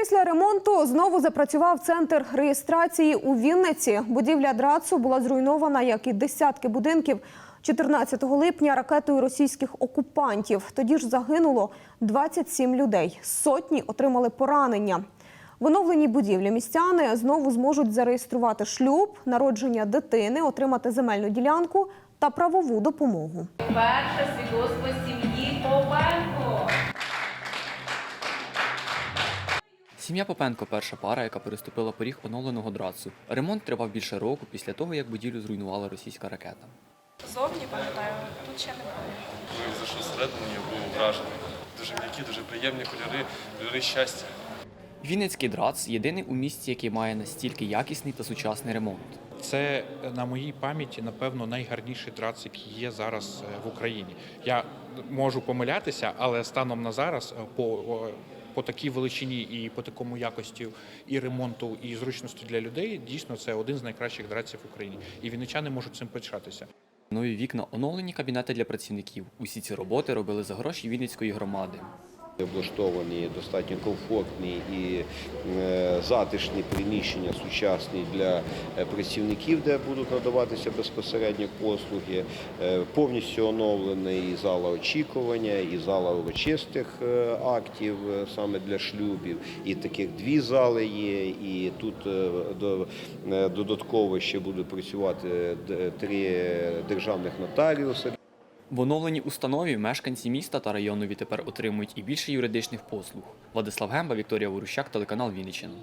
Після ремонту знову запрацював центр реєстрації у Вінниці. Будівля Драцу була зруйнована, як і десятки будинків 14 липня ракетою російських окупантів. Тоді ж загинуло 27 людей. Сотні отримали поранення. В оновленій будівлі містяни знову зможуть зареєструвати шлюб, народження дитини, отримати земельну ділянку та правову допомогу. Перше свідоцтво сім'ї Попенко. Сім'я Попенко перша пара, яка переступила поріг оновленого драцу. Ремонт тривав більше року після того, як будівлю зруйнувала російська ракета. Зовні пам'ятаю, тут ще не було. Коли зайшов всередину, я був вражений. Дуже м'які, дуже приємні кольори, кольори щастя. Вінницький драц єдиний у місті, який має настільки якісний та сучасний ремонт. Це на моїй пам'яті, напевно, найгарніший драц, який є зараз е, в Україні. Я можу помилятися, але станом на зараз е, по, по такій величині і по такому якості і ремонту, і зручності для людей, дійсно це один з найкращих драців в Україні. І вінничани можуть цим пишатися. Нові вікна, оновлені кабінети для працівників. Усі ці роботи робили за гроші Вінницької громади. Облаштовані достатньо комфортні і е, затишні приміщення сучасні для е, працівників, де будуть надаватися безпосередньо послуги. Е, Повністю оновлений і зала очікування, і зала урочистих актів саме для шлюбів. І таких дві зали є. І тут до- додатково ще будуть працювати три державних нотаріуси. В оновленій установі мешканці міста та району відтепер отримують і більше юридичних послуг. Владислав Гемба, Вікторія Ворущак, телеканал Вінниччина.